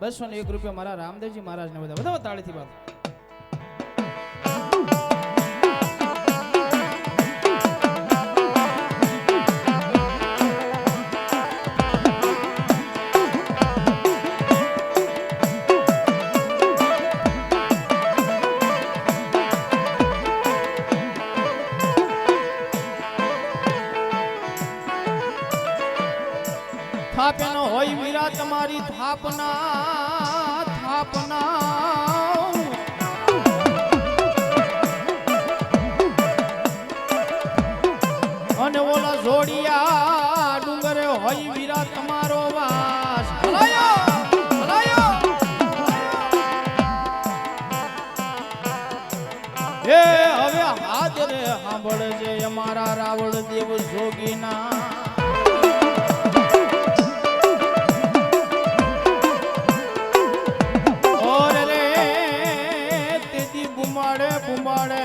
બસો ને એક રૂપિયા મારા રામદેવજી મહારાજને બધા. બધા તાળીથી બાપ થાપેનો હોય વીરા તમારી થાપના થાપના અને ઓલા જોડિયા ડુંગરે હોય વીરા તમારો વાસ. હે હવે હાથ રે, સાંભળજે અમારા રાવળ દેવ જોગીના. બુમાડે બુમાડે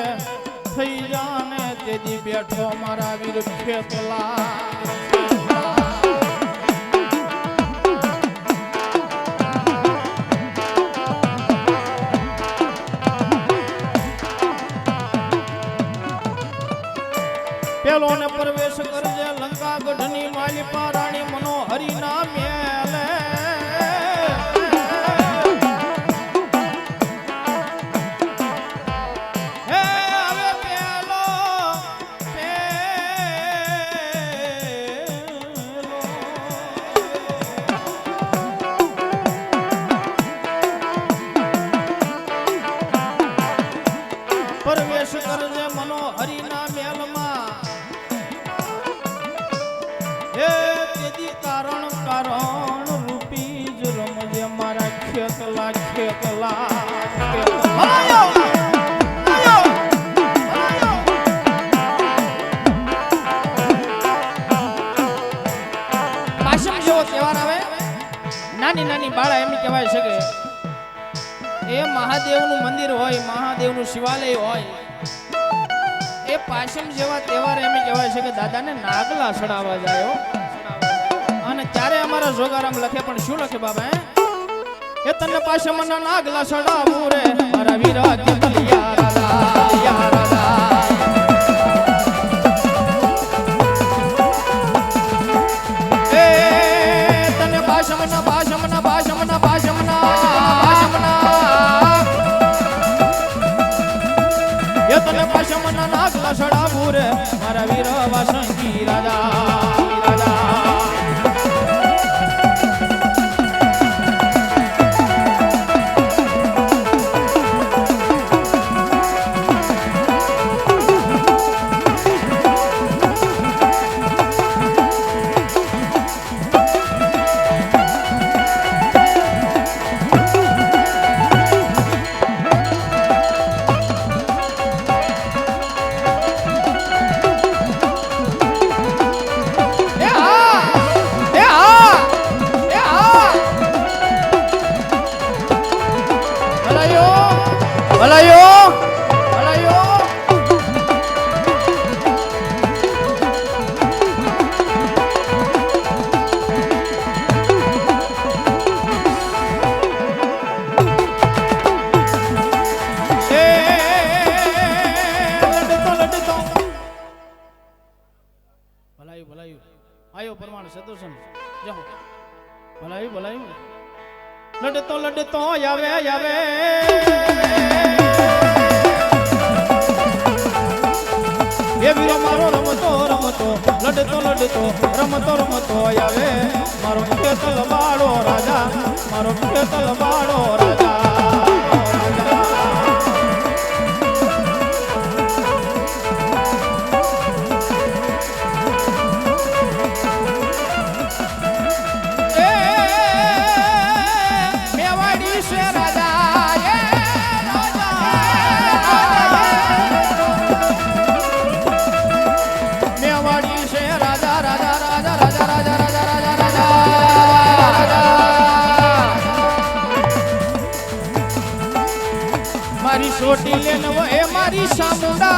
થઈ જાને તેજી બેઠો મારા વીર ખેતલા. પેલો ને પ્રવેશ કરજે લંકા ગઢની માલિપા રાણી મનોહરી ના પ્રવેશ કરજે મનોહરીના મેલમાં હે તેદી કારણ કારણ રૂપી જ રમજે મારા ખેતલા ખેતલા ખેતલા. નાની નાની બાળા એમ કહેવાય છે કે એ મહાદેવનું મંદિર હોય, મહાદેવનું શિવાલય હોય, એ પાશમ જેવા તહેવાર એમ કહેવાય છે કે દાદાને નાગલા ચડાવવા જાય અને ત્યારે અમારા જોગારામ લખે પણ શું લખે બાબા એ તને પાશમના નાગલા સડાવું રે, મારા વીરા હલાયો હલાયો હલાયો ભલાયું ભલાયું આયો પરમાણ સદોસન જાઓ. ભલાયું ભલાયું લડતો લડતો આવે આવે. એ વીરો મારો રમતો રમતો, લડતો લડતો, રમતો રમતો આવે. મારો તલવાળો રાજા, મારો ખેતલ મારી સોટી લેનવો એ મારી સામુંડા.